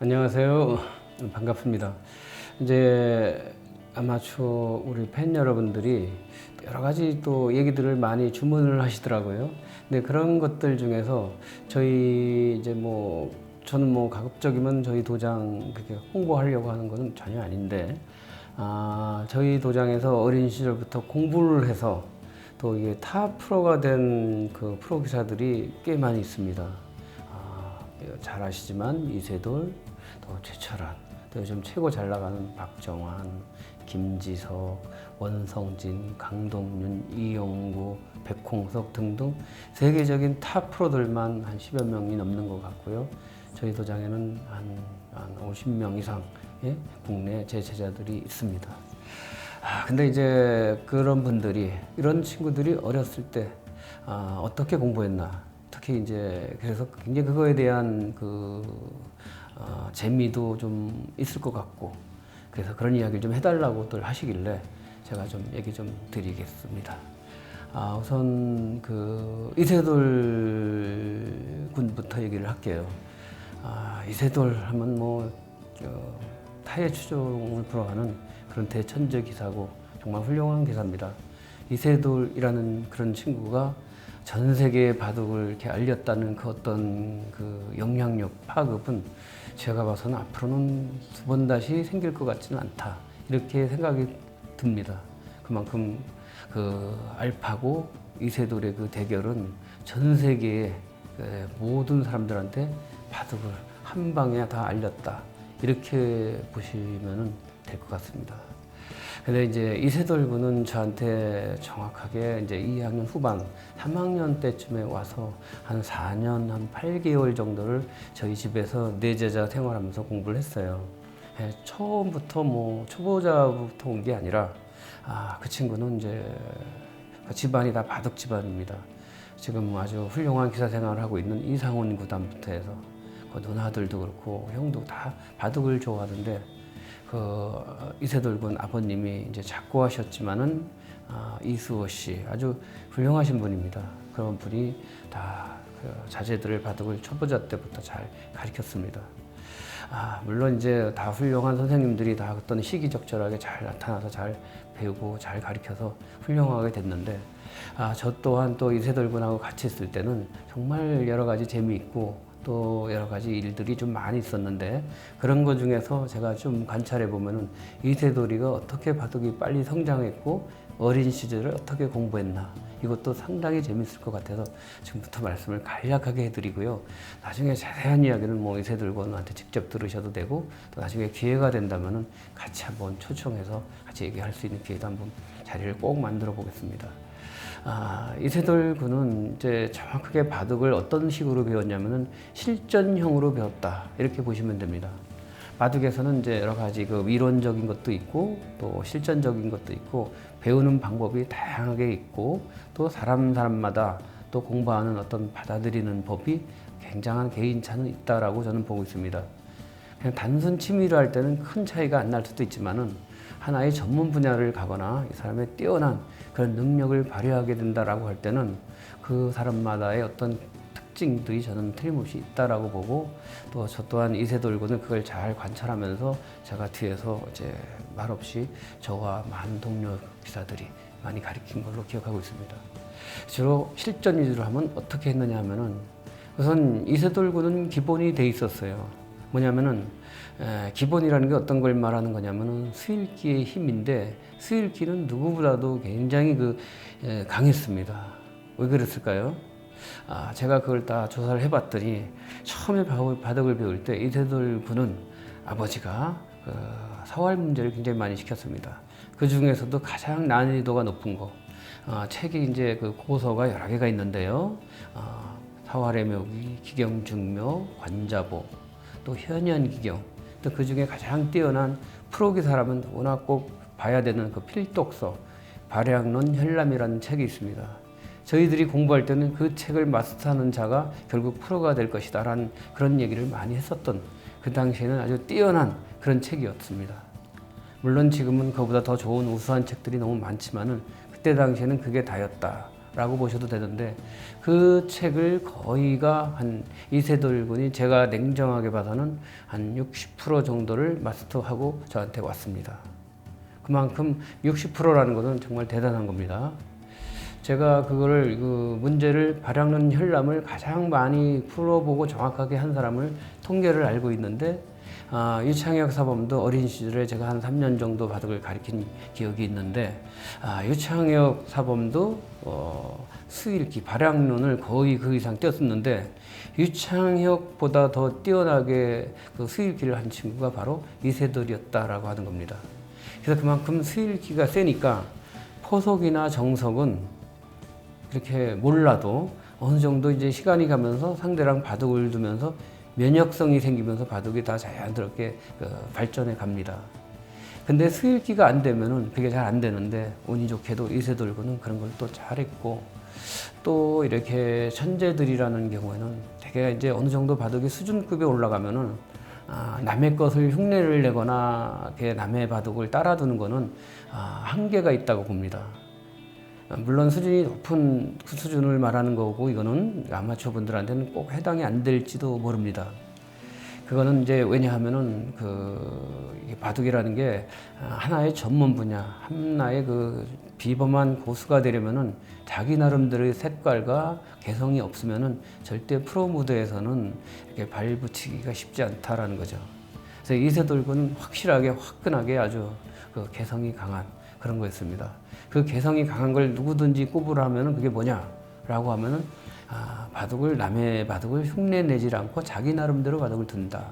안녕하세요. 반갑습니다. 이제 아마추어 우리 팬 여러분들이 여러 가지 또 얘기들을 많이 주문을 하시더라고요. 근데 그런 것들 중에서 저희 이제 뭐 저는 뭐 가급적이면 저희 도장 그렇게 홍보하려고 하는 것은 전혀 아닌데 아, 저희 도장에서 어린 시절부터 공부를 해서 또 이게 타 프로가 된 그 프로 기사들이 꽤 많이 있습니다. 아, 잘 아시지만 이세돌, 또 최철환, 또 요즘 최고 잘 나가는 박정환, 김지석, 원성진, 강동윤, 이용구, 백홍석 등등 세계적인 탑 프로들만 한 10여 명이 넘는 것 같고요. 저희 도장에는 한, 한 50명 이상의 국내 제 제자들이 있습니다. 아, 근데 이제 그런 분들이, 이런 친구들이 어렸을 때, 아, 어떻게 공부했나. 특히 이제, 그래서 굉장히 그거에 대한 그, 어, 재미도 좀 있을 것 같고, 그래서 그런 이야기를 좀 해달라고들 하시길래 제가 좀 얘기 좀 드리겠습니다. 아, 우선 그 이세돌 군부터 얘기를 할게요. 아, 이세돌 하면 뭐, 저, 타의 추종을 불어가는 그런 대천재 기사고 정말 훌륭한 기사입니다. 이세돌이라는 그런 친구가 전 세계에 바둑을 이렇게 알렸다는 그 어떤 그 영향력 파급은 제가 봐서는 앞으로는 두 번 다시 생길 것 같지는 않다 이렇게 생각이 듭니다. 그만큼 그 알파고 이세돌의 그 대결은 전 세계의 그 모든 사람들한테 바둑을 한 방에 다 알렸다 이렇게 보시면은 될것 같습니다. 근데 이제 이세돌 군은 저한테 정확하게 이제 2학년 후반, 3학년 때쯤에 와서 한 4년, 한 8개월 정도를 저희 집에서 내 제자 생활하면서 공부를 했어요. 예, 처음부터 뭐 초보자부터 온 게 아니라 아, 그 친구는 이제 그 집안이 다 바둑 집안입니다. 지금 아주 훌륭한 기사 생활을 하고 있는 이상훈 구단부터 해서 그 누나들도 그렇고 형도 다 바둑을 좋아하는데 그 이세돌 군 아버님이 이제 작고하셨지만은 아, 이수호 씨 아주 훌륭하신 분입니다. 그런 분이 다 그 자제들을 바둑을 초보자 때부터 잘 가르쳤습니다. 아, 물론 이제 다 훌륭한 선생님들이 다 어떤 시기적절하게 잘 나타나서 잘 배우고 잘 가르쳐서 훌륭하게 됐는데 아, 저 또한 또 이세돌 군하고 같이 있을 때는 정말 여러 가지 재미있고 또 여러 가지 일들이 좀 많이 있었는데 그런 것 중에서 제가 좀 관찰해 보면은 이세돌이가 어떻게 바둑이 빨리 성장했고 어린 시절을 어떻게 공부했나 이것도 상당히 재밌을 것 같아서 지금부터 말씀을 간략하게 해드리고요. 나중에 자세한 이야기는 뭐 이세돌 군한테 직접 들으셔도 되고 또 나중에 기회가 된다면은 같이 한번 초청해서 같이 얘기할 수 있는 기회도 한번 자리를 꼭 만들어 보겠습니다. 아, 이세돌 군은 이제 정확하게 바둑을 어떤 식으로 배웠냐면은 실전형으로 배웠다 이렇게 보시면 됩니다. 바둑에서는 이제 여러 가지 그 이론적인 것도 있고 또 실전적인 것도 있고 배우는 방법이 다양하게 있고 또 사람 사람마다 또 공부하는 어떤 받아들이는 법이 굉장한 개인차는 있다라고 저는 보고 있습니다. 그냥 단순 취미로 할 때는 큰 차이가 안 날 수도 있지만은 하나의 전문 분야를 가거나 이 사람의 뛰어난 그런 능력을 발휘하게 된다라고 할 때는 그 사람마다의 어떤 특징들이 저는 틀림없이 있다라고 보고 또 저 또한 이세돌 군은 그걸 잘 관찰하면서 제가 뒤에서 이제 말없이 저와 많은 동료 기사들이 많이 가르친 걸로 기억하고 있습니다. 주로 실전 위주로 하면 어떻게 했느냐 하면은 우선 이세돌 군은 기본이 돼 있었어요. 뭐냐면은 에, 기본이라는 게 어떤 걸 말하는 거냐면은 수일기의 힘인데 수일기는 누구보다도 굉장히 그 에, 강했습니다. 왜 그랬을까요? 아, 제가 그걸 다 조사를 해봤더니 처음에 바둑- 바둑을 배울 때 이세돌 군은 아버지가 그 사활 문제를 굉장히 많이 시켰습니다. 그 중에서도 가장 난이도가 높은 거 아, 책이 이제 그 고서가 여러 개가 있는데요. 아, 사활의 묘기, 기경중묘, 관자보, 또 현현기경, 또 그 중에 가장 뛰어난 프로기사라면 워낙 꼭 봐야 되는 그 필독서, 발해학론 현람이라는 책이 있습니다. 저희들이 공부할 때는 그 책을 마스터하는 자가 결국 프로가 될 것이다 라는 그런 얘기를 많이 했었던 그 당시에는 아주 뛰어난 그런 책이었습니다. 물론 지금은 그보다 더 좋은 우수한 책들이 너무 많지만은 그때 당시에는 그게 다였다 라고 보셔도 되는데 그 책을 거의가 한 이세돌 군이 제가 냉정하게 봐서는 한 60% 정도를 마스터하고 저한테 왔습니다. 그만큼 60%라는 것은 정말 대단한 겁니다. 제가 그거를 그 문제를 발양론 혈람을 가장 많이 풀어보고 정확하게 한 사람을 통계를 알고 있는데 아, 유창혁 사범도 어린 시절에 제가 한 3년 정도 바둑을 가르친 기억이 있는데 아, 유창혁 사범도 어, 수일기 발양론을 거의 그 이상 뛰었었는데 유창혁보다 더 뛰어나게 그 수일기를 한 친구가 바로 이세돌이었다라고 하는 겁니다. 그래서 그만큼 수일기가 세니까 포석이나 정석은 이렇게 몰라도 어느 정도 이제 시간이 가면서 상대랑 바둑을 두면서 면역성이 생기면서 바둑이 다 자연스럽게 그 발전해 갑니다. 근데 수일기가 안 되면은 그게 잘 안 되는데 운이 좋게도 이세돌고는 그런 걸 또 잘했고 또 이렇게 천재들이라는 경우에는 되게 이제 어느 정도 바둑이 수준급에 올라가면은 아, 남의 것을 흉내를 내거나 남의 바둑을 따라두는 거는 아, 한계가 있다고 봅니다. 아, 물론 수준이 높은 그 수준을 말하는 거고 이거는 아마추어 분들한테는 꼭 해당이 안 될지도 모릅니다. 그거는 이제 왜냐하면은 그 바둑이라는 게 하나의 전문 분야, 하나의 그 비범한 고수가 되려면은 자기 나름대로의 색깔과 개성이 없으면은 절대 프로 무대에서는 이렇게 발붙이기가 쉽지 않다라는 거죠. 그래서 이세돌군은 확실하게 화끈하게 아주 그 개성이 강한 그런 거였습니다. 그 개성이 강한 걸 누구든지 꼽으라면은 그게 뭐냐라고 하면은 아, 바둑을 남의 바둑을 흉내 내지 않고 자기 나름대로 바둑을 둔다.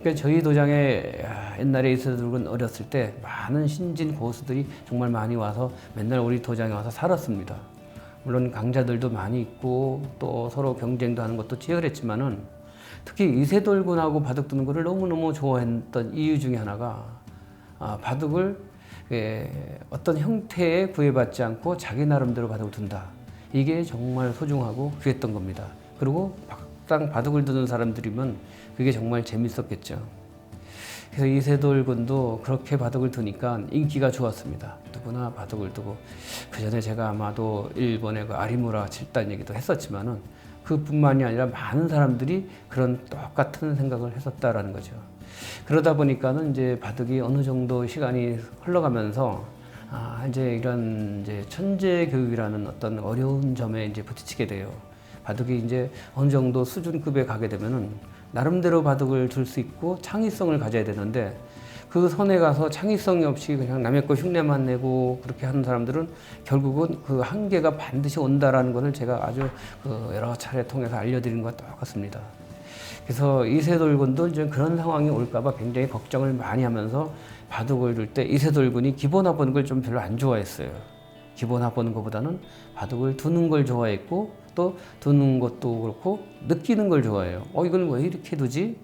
그러니까 저희 도장에 아, 옛날에 이세돌군 어렸을 때 많은 신진 고수들이 정말 많이 와서 맨날 우리 도장에 와서 살았습니다. 물론 강자들도 많이 있고 또 서로 경쟁도 하는 것도 치열했지만은 특히 이세돌 군하고 바둑 두는 것을 너무너무 좋아했던 이유 중에 하나가 아, 바둑을 예, 어떤 형태에 구애받지 않고 자기 나름대로 바둑을 둔다. 이게 정말 소중하고 그랬던 겁니다. 그리고 막상 바둑을 두는 사람들이면 그게 정말 재밌었겠죠. 그래서 이세돌 군도 그렇게 바둑을 두니까 인기가 좋았습니다. 누구나 바둑을 두고 그 전에 제가 아마도 일본의 그 아리무라 칠단 얘기도 했었지만은 그뿐만이 아니라 많은 사람들이 그런 똑같은 생각을 했었다라는 거죠. 그러다 보니까는 이제 바둑이 어느 정도 시간이 흘러가면서 아, 이제 이런 이제 천재 교육이라는 어떤 어려운 점에 이제 부딪히게 돼요. 바둑이 이제 어느 정도 수준급에 가게 되면은 나름대로 바둑을 둘 수 있고 창의성을 가져야 되는데 그 선에 가서 창의성이 없이 그냥 남의 거 흉내만 내고 그렇게 하는 사람들은 결국은 그 한계가 반드시 온다라는 것을 제가 아주 그 여러 차례 통해서 알려드린 것과 똑같습니다. 그래서 이세돌 군도 이제 그런 상황이 올까봐 굉장히 걱정을 많이 하면서 바둑을 둘 때 이세돌 군이 기본 화보는 걸 좀 별로 안 좋아했어요. 기본 화보는 것보다는 바둑을 두는 걸 좋아했고 또 두는 것도 그렇고 느끼는 걸 좋아해요. 어 이건 왜 이렇게 두지?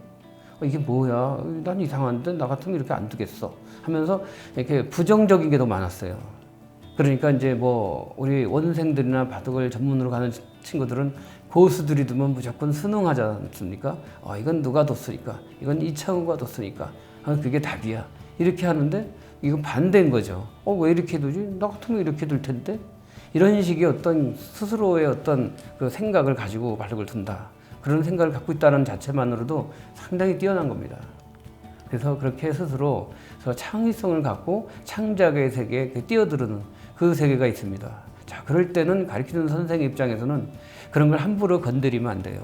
어, 이게 뭐야? 난 이상한데 나 같으면 이렇게 안 두겠어. 하면서 이렇게 부정적인 게 더 많았어요. 그러니까 이제 뭐 우리 원생들이나 바둑을 전문으로 가는 친구들은 고수들이 두면 무조건 순응하지 않습니까? 어, 이건 누가 뒀으니까, 이건 이창우가 뒀으니까, 아, 그게 답이야. 이렇게 하는데 이건 반대인 거죠. 어, 왜 이렇게 두지? 나 같으면 이렇게 둘 텐데? 이런 식의 어떤 스스로의 어떤 그 생각을 가지고 바둑을 둔다. 그런 생각을 갖고 있다는 자체만으로도 상당히 뛰어난 겁니다. 그래서 그렇게 스스로 창의성을 갖고 창작의 세계에 뛰어드는 그 세계가 있습니다. 자, 그럴 때는 가르치는 선생 입장에서는 그런 걸 함부로 건드리면 안 돼요.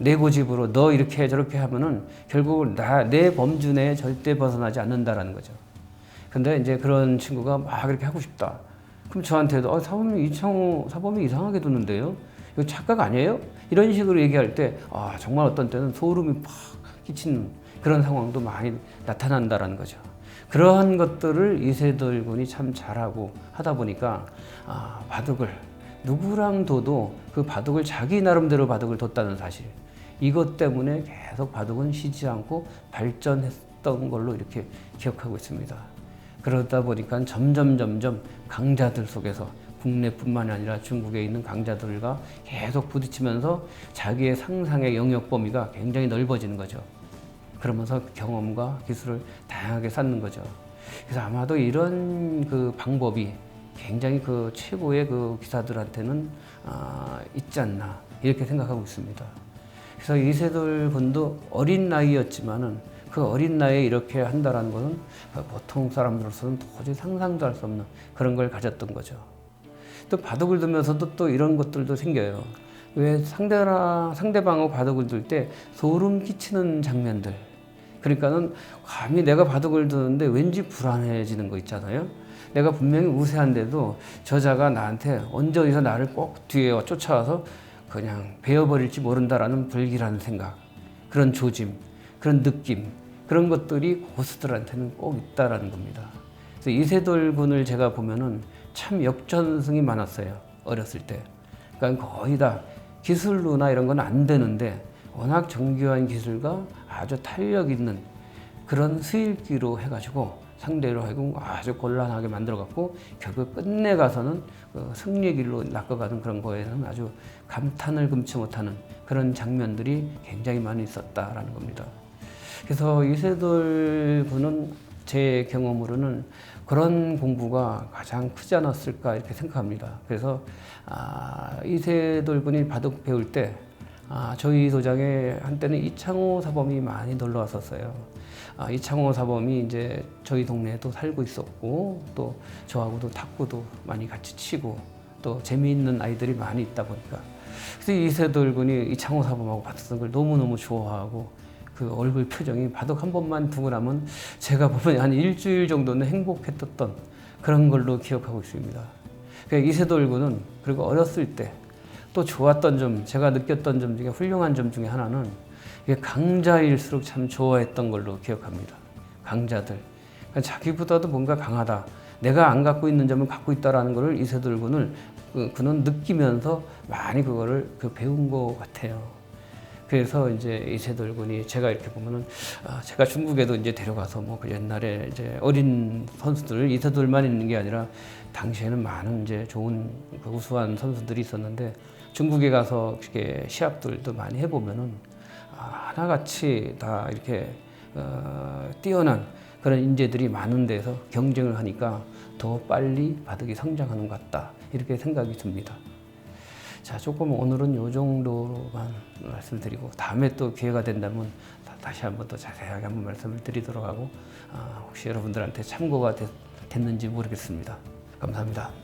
내 고집으로 너 이렇게 저렇게 하면은 결국 나, 내 범주 내에 절대 벗어나지 않는다라는 거죠. 근데 이제 그런 친구가 막 그렇게 하고 싶다. 그럼 저한테도 어, 사범이 이창호 사범이 이상하게 두는데요. 이거 착각 아니에요? 이런 식으로 얘기할 때 아, 정말 어떤 때는 소름이 팍 끼치는 그런 상황도 많이 나타난다라는 거죠. 그러한 것들을 이세돌 군이 참 잘하고 하다 보니까 아, 바둑을 누구랑 둬도 그 바둑을 자기 나름대로 바둑을 뒀다는 사실. 이것 때문에 계속 바둑은 쉬지 않고 발전했던 걸로 이렇게 기억하고 있습니다. 그러다 보니까 점점 점점 강자들 속에서 국내뿐만 아니라 중국에 있는 강자들과 계속 부딪히면서 자기의 상상의 영역 범위가 굉장히 넓어지는 거죠. 그러면서 경험과 기술을 다양하게 쌓는 거죠. 그래서 아마도 이런 그 방법이 굉장히 그 최고의 그 기사들한테는 아, 있지 않나 이렇게 생각하고 있습니다. 그래서 이세돌 군도 어린 나이였지만은 그 어린 나이에 이렇게 한다라는 것은 보통 사람들로서는 도저히 상상도 할 수 없는 그런 걸 가졌던 거죠. 또 바둑을 두면서도 또 이런 것들도 생겨요. 왜 상대랑 상대방하고 바둑을 둘 때 소름 끼치는 장면들. 그러니까는 감히 내가 바둑을 두는데 왠지 불안해지는 거 있잖아요. 내가 분명히 우세한데도 저자가 나한테 언제 어디서 나를 꼭 뒤에 쫓아와서 그냥 베어버릴지 모른다라는 불길한 생각, 그런 조짐, 그런 느낌, 그런 것들이 고수들한테는 꼭 있다라는 겁니다. 그래서 이세돌 군을 제가 보면은 참 역전승이 많았어요. 어렸을 때. 그러니까 거의 다 기술로나 이런 건 안 되는데 워낙 정교한 기술과 아주 탄력 있는 그런 수일기로 해가지고 상대로 하여금 아주 곤란하게 만들어갖고 결국 끝내 가서는 그 승리의 길로 낚아가는 그런 거에는 아주 감탄을 금치 못하는 그런 장면들이 굉장히 많이 있었다라는 겁니다. 그래서 이세돌 군은 제 경험으로는 그런 공부가 가장 크지 않았을까 이렇게 생각합니다. 그래서 아, 이세돌 군이 바둑 배울 때 아, 저희 도장에 한때는 이창호 사범이 많이 놀러 왔었어요. 아, 이창호 사범이 이제 저희 동네에도 살고 있었고 또 저하고도 탁구도 많이 같이 치고 또 재미있는 아이들이 많이 있다 보니까 그래서 이세돌 군이 이창호 사범하고 바둑 걸 너무너무 좋아하고 그 얼굴 표정이 바둑 한 번만 두고 나면 제가 보면 한 일주일 정도는 행복했었던 그런 걸로 기억하고 있습니다. 그러니까 이세돌 군은 그리고 어렸을 때 또 좋았던 점, 제가 느꼈던 점 중에 훌륭한 점 중에 하나는 이게 강자일수록 참 좋아했던 걸로 기억합니다. 강자들. 그러니까 자기보다도 뭔가 강하다. 내가 안 갖고 있는 점을 갖고 있다라는 것을 이세돌 군을 그, 그는 느끼면서 많이 그거를 그 배운 것 같아요. 그래서 이제 이세돌 군이 제가 이렇게 보면은 아, 제가 중국에도 이제 데려가서 뭐 그 옛날에 이제 어린 선수들 이세돌만 있는 게 아니라 당시에는 많은 이제 좋은 그 우수한 선수들이 있었는데 중국에 가서 이렇게 시합들도 많이 해보면은 아, 하나같이 다 이렇게 어, 뛰어난 그런 인재들이 많은 데서 경쟁을 하니까 더 빨리 바둑이 성장하는 것 같다 이렇게 생각이 듭니다. 자, 조금 오늘은 요 정도만 말씀드리고 다음에 또 기회가 된다면 다- 다시 한번 더 자세하게 한번 말씀을 드리도록 하고 아, 혹시 여러분들한테 참고가 됐, 됐는지 모르겠습니다. 감사합니다.